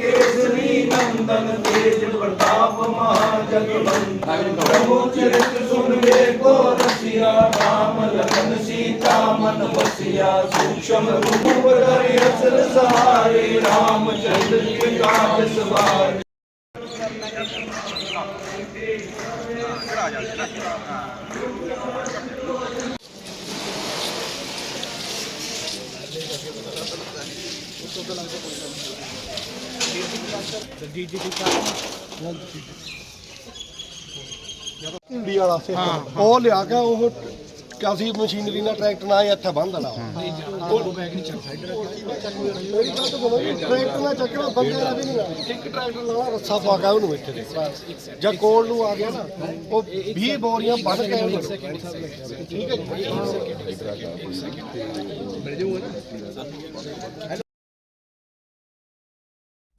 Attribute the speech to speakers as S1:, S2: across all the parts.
S1: ਕੇਸਰੀ ਨੰਦਨ ਤੇਜ ਪ੍ਰਤਾਪ ਮਹਾਜਗਵੰਤ ਪ੍ਰਭੂ ਚਰਿਤ ਸੁਨ ਵੇਖੋ ਰਸਿਆ ਰਾਮ ਲਖਨ ਸੀਤਾ ਮਨ ਵਸਿਆ ਸੂక్ష్ਮ ਰੂਪ ਧਰਿ ਅਸਲ ਸਹਾਰੇ ਰਾਮ
S2: ਚੰਦਰ ਕੇ ਜੀ ਉਹ ਲਿਆ ਕੇ ਉਹ ਕਾਸੀ ਮਸ਼ੀਨਰੀ ਨਾਲ ਟਰੈਕਟਰ ਨਾਲ ਇੱਥੇ ਬੰਦ ਲਾ ਉਹ ਬੈਗ ਨਹੀਂ ਚੱਲ ਸਾਈਡਰ ਮੇਰੀ ਗੱਲ ਤਾਂ ਸੁਣੋ ਟਰੈਕਟਰ ਨਾਲ ਚੱਕਣਾ ਬੰਦੇ ਨਹੀਂ ਇੱਕ ਟਰੈਕਟਰ ਨਾਲ ਰੱਸਾ ਪਾ ਕੇ ਉਹਨੂੰ ਇੱਥੇ ਦੇ। ਜਾਂ ਕੋਲ ਨੂੰ ਆ ਗਿਆ ਨਾ ਉਹ 20 ਬੋਰੀਆਂ ਬੰਦ ਕੇ ਉਹਨੂੰ ਠੀਕ ਹੈ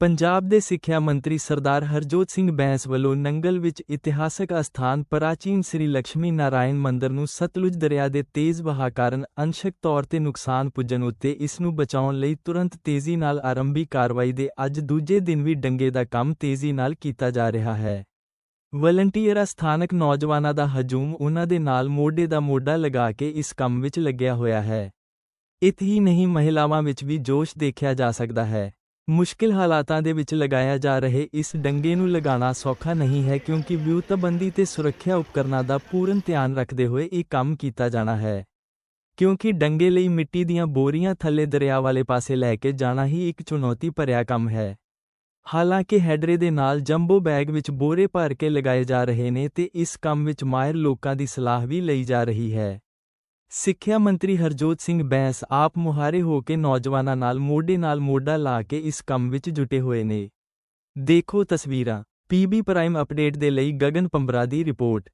S3: ਪੰਜਾਬ ਦੇ ਸਿੱਖਿਆ ਮੰਤਰੀ ਸਰਦਾਰ ਹਰਜੋਤ ਸਿੰਘ ਬੈਂਸ ਵੱਲੋਂ ਨੰਗਲ ਵਿੱਚ ਇਤਿਹਾਸਕ ਅਸਥਾਨ ਪ੍ਰਾਚੀਨ ਸ੍ਰੀ ਲక్ష్ਮੀ ਨਾਰਾਇਣ ਮੰਦਰ ਨੂੰ ਸਤਲੁਜ ਦਰਿਆ ਦੇ ਤੇਜ਼ ਵਹਾਅ ਕਾਰਨ ਅੰਸ਼ਕ ਤੌਰ ਤੇ ਨੁਕਸਾਨ ਪੁੱਜਣ ਉੱਤੇ ਇਸ ਨੂੰ ਬਚਾਉਣ ਲਈ ਤੁਰੰਤ ਤੇਜ਼ੀ ਨਾਲ ਆਰੰਭੀ ਕਾਰਵਾਈ ਦੇ ਅੱਜ ਦੂਜੇ ਦਿਨ ਵੀ ਡੰਗੇ ਦਾ ਕੰਮ ਤੇਜ਼ੀ ਨਾਲ ਕੀਤਾ ਜਾ ਰਿਹਾ ਹੈ। ਵਲੰਟੀਅਰਾਂ ਸਥਾਨਕ ਨੌਜਵਾਨਾਂ ਦਾ ਹਜੂਮ ਉਹਨਾਂ ਦੇ ਨਾਲ ਮੋਢੇ ਦਾ ਮੋਢਾ ਲਗਾ ਕੇ ਇਸ ਕੰਮ ਵਿੱਚ ਲੱਗਿਆ ਹੋਇਆ ਹੈ। ਇਤ ਹੀ ਨਹੀਂ ਮਹਿਲਾਵਾਂ ਵਿੱਚ ਵੀ ਜੋਸ਼ ਦੇਖਿਆ ਜਾ ਸਕਦਾ ਹੈ। ਮੁਸ਼ਕਿਲ ਹਾਲਾਤਾਂ ਦੇ ਵਿੱਚ ਲਗਾਇਆ ਜਾ ਰਹੇ ਇਸ ਡੰਗੇ ਨੂੰ ਲਗਾਉਣਾ ਸੌਖਾ ਨਹੀਂ ਹੈ ਕਿਉਂਕਿ ਵਿਊਤਬੰਦੀ ਤੇ ਸੁਰੱਖਿਆ ਉਪਕਰਨਾਂ ਦਾ ਪੂਰਨ ਧਿਆਨ ਰੱਖਦੇ ਹੋਏ ਇਹ ਕੰਮ ਕੀਤਾ ਜਾਣਾ ਹੈ। ਕਿਉਂਕਿ ਡੰਗੇ ਲਈ ਮਿੱਟੀ ਦੀਆਂ ਬੋਰੀਆਂ ਥੱਲੇ ਦਰਿਆ ਵਾਲੇ ਪਾਸੇ ਲੈ ਕੇ ਜਾਣਾ ਹੀ ਇੱਕ ਚੁਣੌਤੀ ਭਰਿਆ ਕੰਮ ਹੈ। ਹਾਲਾਂਕਿ ਹੈਡਰੇ ਦੇ ਨਾਲ ਜੰਬੋ ਬੈਗ ਵਿੱਚ ਬੋਰੇ ਭਰ ਕੇ ਲਗਾਏ ਜਾ ਰਹੇ ਨੇ ਤੇ ਇਸ ਕੰਮ ਵਿੱਚ ਮਾਹਿਰ ਲੋਕਾਂ ਦੀ ਸਲਾਹ ਵੀ ਲਈ ਜਾ ਰਹੀ ਹੈ। ਸਿੱਖਿਆ ਮੰਤਰੀ ਹਰਜੋਤ ਸਿੰਘ ਬੈਂਸ ਆਪ ਮੁਹਾਰੇ ਹੋ ਕੇ ਨੌਜਵਾਨਾਂ ਨਾਲ ਮੋਢੇ ਨਾਲ ਮੋਢਾ ਲਾ ਕੇ ਇਸ ਕੰਮ ਵਿੱਚ ਜੁਟੇ ਹੋਏ ਨੇ। ਦੇਖੋ ਤਸਵੀਰਾਂ। ਪੀਬੀ ਪ੍ਰਾਈਮ ਅਪਡੇਟ ਦੇ ਲਈ ਗਗਨ ਪੰਬਰਾ ਦੀ ਰਿਪੋਰਟ।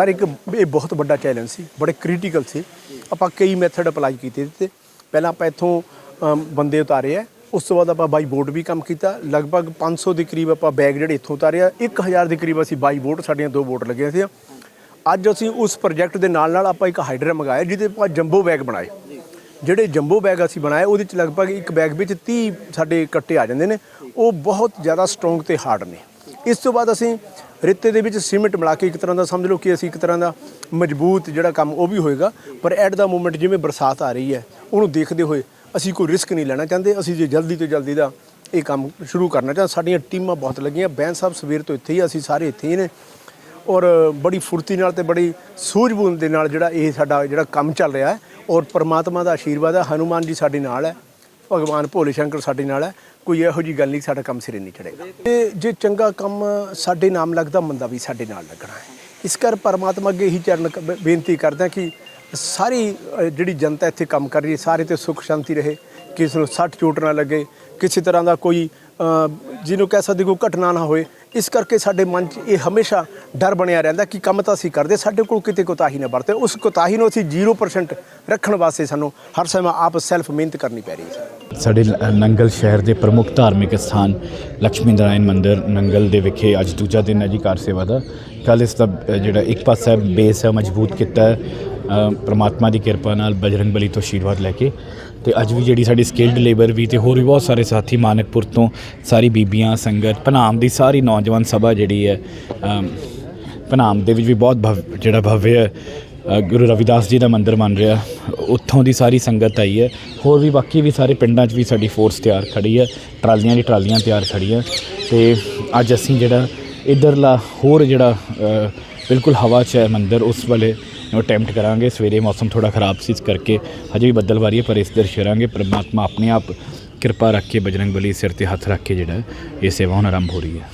S4: ਸਰ, ਇੱਕ ਇਹ ਬਹੁਤ ਵੱਡਾ ਚੈਲੰਜ ਸੀ, ਬੜੇ ਕ੍ਰਿਟੀਕਲ ਸੀ। ਆਪਾਂ ਕਈ ਮੈਥਡ ਅਪਲਾਈ ਕੀਤੇ ਤੇ ਪਹਿਲਾਂ ਆਪਾਂ ਇੱਥੋਂ ਬੰਦੇ ਉਤਾਰੇ ਆ। ਉਸ ਤੋਂ ਬਾਅਦ ਆਪਾਂ ਬਾਈ ਬੋਟ ਵੀ ਕੰਮ ਕੀਤਾ। ਲਗਭਗ 500 ਦੇ ਕਰੀਬ ਆਪਾਂ ਬੈਗ ਜਿਹੜੇ ਇੱਥੋਂ ਉਤਾਰੇ ਆ। 1000 ਦੇ ਕਰੀਬ ਅਸੀਂ ਬਾਈ ਬੋਟ ਸਾਡੀਆਂ ਦੋ ਬੋਟ ਲੱਗੀਆਂ ਸੀ ਅੱਜ ਅਸੀਂ ਉਸ ਪ੍ਰੋਜੈਕਟ ਦੇ ਨਾਲ ਨਾਲ ਆਪਾਂ ਇੱਕ ਹਾਈਡਰ ਮੰਗਾਇਆ, ਜਿਹਦੇ ਆਪਾਂ ਜੰਬੋ ਬੈਗ ਬਣਾਏ। ਜਿਹੜੇ ਜੰਬੋ ਬੈਗ ਅਸੀਂ ਬਣਾਏ, ਉਹਦੇ ਚ ਲਗਭਗ ਇੱਕ ਬੈਗ ਵਿੱਚ 30 ਸਾਡੇ ਕੱਟੇ ਆ ਜਾਂਦੇ ਨੇ। ਉਹ ਬਹੁਤ ਜ਼ਿਆਦਾ ਸਟਰੋਂਗ ਤੇ ਹਾਰਡ ਨੇ। ਇਸ ਤੋਂ ਬਾਅਦ ਅਸੀਂ ਰੇਤੇ ਦੇ ਵਿੱਚ ਸੀਮੈਂਟ ਮਿਲਾ ਕੇ ਇੱਕ ਤਰ੍ਹਾਂ ਦਾ ਸਮਝ ਲਓ ਕਿ ਅਸੀਂ ਇੱਕ ਤਰ੍ਹਾਂ ਦਾ ਮਜ਼ਬੂਤ ਜਿਹੜਾ ਕੰਮ ਉਹ ਵੀ ਹੋਏਗਾ ਪਰ ਐਟ ਦਾ ਮੂਮੈਂਟ ਜਿਵੇਂ ਬਰਸਾਤ ਆ ਰਹੀ ਹੈ ਉਹਨੂੰ ਦੇਖਦੇ ਹੋਏ ਅਸੀਂ ਕੋਈ ਰਿਸਕ ਨਹੀਂ ਲੈਣਾ ਚਾਹੁੰਦੇ ਅਸੀਂ ਜੇ ਜਲਦੀ ਤੋਂ ਜਲਦੀ ਦਾ ਇਹ ਕੰਮ ਸ਼ੁਰੂ ਕਰਨਾ ਚਾਹੁੰਦੇ ਸਾਡੀਆਂ ਟੀਮਾਂ ਬਹੁਤ ਲੱਗੀਆਂ ਬੈਂਸ ਸਾਹਿਬ ਸਵੇਰ ਤੋਂ ਇੱਥੇ ਹੀ ਆ, ਅਸੀਂ ਸਾਰੇ ਇੱਥੇ ਹੀ ਨੇ ਔਰ ਬੜੀ ਫੁਰਤੀ ਨਾਲ ਤੇ ਬੜੀ ਸੂਝ-ਬੂਝ ਦੇ ਨਾਲ ਜਿਹੜਾ ਇਹ ਸਾਡਾ ਜਿਹੜਾ ਕੰਮ ਚੱਲ ਰਿਹਾ ਹੈ ਔਰ ਪਰਮਾਤਮਾ ਦਾ ਆਸ਼ੀਰਵਾਦ ਹੈ ਹਨੂਮਾਨ ਜੀ ਸਾਡੇ ਨਾਲ ਹੈ ਭਗਵਾਨ ਭੋਲੇ ਸ਼ੰਕਰ ਸਾਡੇ ਨਾਲ ਹੈ, ਕੋਈ ਇਹੋ ਜੀ ਗੱਲ ਨਹੀਂ, ਸਾਡਾ ਕੰਮ ਸਿਰੇ ਨਹੀਂ ਚੜੇਗਾ ਤੇ ਜੇ ਚੰਗਾ ਕੰਮ ਸਾਡੇ ਨਾਮ ਲੱਗਦਾ ਮੰਦਾ ਵੀ ਸਾਡੇ ਨਾਲ ਲੱਗਣਾ ਹੈ। ਇਸ ਕਰ ਪਰਮਾਤਮਾ ਅੱਗੇ ਹੀ ਚਰਨ ਕ- ਬੇਨਤੀ ਕਰਦਾ ਕਿ ਸਾਰੀ ਜਿਹੜੀ ਜਨਤਾ ਇੱਥੇ ਕੰਮ ਕਰ ਰਹੀ ਹੈ, ਸਾਰੇ ਤੇ ਸੁੱਖ ਸ਼ਾਂਤੀ ਰਹੇ, ਕਿਸੇ ਨੂੰ ਸੱਟ ਚੋਟ ਨਾ ਲੱਗੇ, ਕਿਸੇ ਤਰ੍ਹਾਂ ਦਾ ਕੋਈ ਜਿਹਨੂੰ ਕਹਿ ਸਕਦੇ ਕੋਈ ਘਟਨਾ ਨਾ ਹੋਏ। ਇਸ ਕਰਕੇ ਸਾਡੇ ਮਨ 'ਚ ਇਹ ਹਮੇਸ਼ਾ ਡਰ ਬਣਿਆ ਰਹਿੰਦਾ ਕਿ ਕੰਮ ਤਾਂ ਅਸੀਂ ਕਰਦੇ, ਸਾਡੇ ਕੋਲ ਕਿਤੇ ਕੋਤਾਹੀ ਨਾ ਵਰਤੇ। ਉਸ ਕੋਤਾਹੀ ਨੂੰ ਅਸੀਂ 0% ਰੱਖਣ ਵਾਸਤੇ ਸਾਨੂੰ ਹਰ ਸਮੇਂ ਆਪ ਸੈਲਫ ਮਿਹਨਤ ਕਰਨੀ ਪੈ ਰਹੀ ਹੈ।
S5: ਸਾਡੇ ਲ- ਨੰਗਲ ਸ਼ਹਿਰ ਦੇ ਪ੍ਰਮੁੱਖ ਧਾਰਮਿਕ ਸਥਾਨ ਲక్ష్ਮੀ ਨਾਰਾਇਣ ਮੰਦਿਰ ਨੰਗਲ ਦੇ ਵਿਖੇ ਅੱਜ ਦੂਜਾ ਦਿਨ ਹੈ ਜੀ ਕਾਰ ਸੇਵਾ ਦਾ। ਕੱਲ ਇਸ ਦਾ ਜਿਹੜਾ ਇੱਕ ਪਾਸਾ ਬੇਸ ਹੈ, ਮਜ਼ਬੂਤ ਕੀਤਾ ਹੈ। ਪ੍ਰਮਾਤਮਾ ਦੀ ਕਿਰਪਾ ਨਾਲ ਬਜਰੰਗ ਬਲੀ ਤੋਂ ਆਸ਼ੀਰਵਾਦ ਲੈ ਕੇ ਤੇ ਅੱਜ ਵੀ ਜਿਹੜੀ ਸਾਡੀ ਸਕਿਲਡ ਲੇਬਰ ਵੀ ਤੇ ਹੋਰ ਵੀ ਬਹੁਤ ਸਾਰੇ ਸਾਥੀ ਮਾਨਕਪੁਰ ਤੋਂ ਸਾਰੀ ਬੀਬੀਆਂ, ਸੰਗਤ, ਭਨਾਮ ਦੀ ਸਾਰੀ ਨੌਜਵਾਨ ਸਭਾ ਜਿਹੜੀ ਹੈ ਅ, ਭਨਾਮ ਦੇ ਵਿੱਚ ਵੀ ਬਹੁਤ ਭਵ ਜਿਹੜਾ ਭਵਯ ਹੈ ਗੁਰੂ ਰਵਿਦਾਸ ਜੀ ਦਾ ਮੰਦਿਰ ਬਣ ਰਿਹਾ। ਉੱਥੋਂ ਦੀ ਸਾਰੀ ਸੰਗਤ ਆਈ ਹੈ। ਹੋਰ ਵੀ ਬਾਕੀ ਵੀ ਸਾਰੇ ਪਿੰਡਾਂ 'ਚ ਵੀ ਸਾਡੀ ਫੋਰਸ ਤਿਆਰ ਖੜੀ ਹੈ। ਟਰਾਲੀਆਂ ਦੀ ਟਰਾਲੀਆਂ ਤਿਆਰ ਖੜੀਆਂ ਤੇ ਅੱਜ ਅਸੀਂ ਜਿਹੜਾ ਇਧਰਲਾ ਹੋਰ ਜਿਹੜਾ ਬਿਲਕੁਲ ਹਵਾ 'ਚ ਹੈ ਮੰਦਿਰ ਉਸ ਵਾਲੇ ਨੂੰ ਅਟੈਂਪਟ ਕਰਾਂਗੇ। ਸਵੇਰੇ ਮੌਸਮ ਥੋੜਾ ਖਰਾਬ ਸੀ ਇਸ ਕਰਕੇ ਹਜੇ ਵੀ ਬੱਦਲਵਾਰੀ ਹੈ ਪਰ ਇਸ ਦਰ ਸ਼ਰਾਂਗੇ। ਪਰਮਾਤਮਾ ਆਪਣੇ ਆਪ ਕਿਰਪਾ ਰੱਖ ਕੇ ਬਜਰੰਗ ਬਲੀ ਸਿਰ ਤੇ ਹੱਥ ਰੱਖ ਕੇ ਜਿਹੜਾ ਇਹ ਸੇਵਾ ਹੁਣ ਆਰੰਭ ਹੋ ਰਹੀ ਹੈ।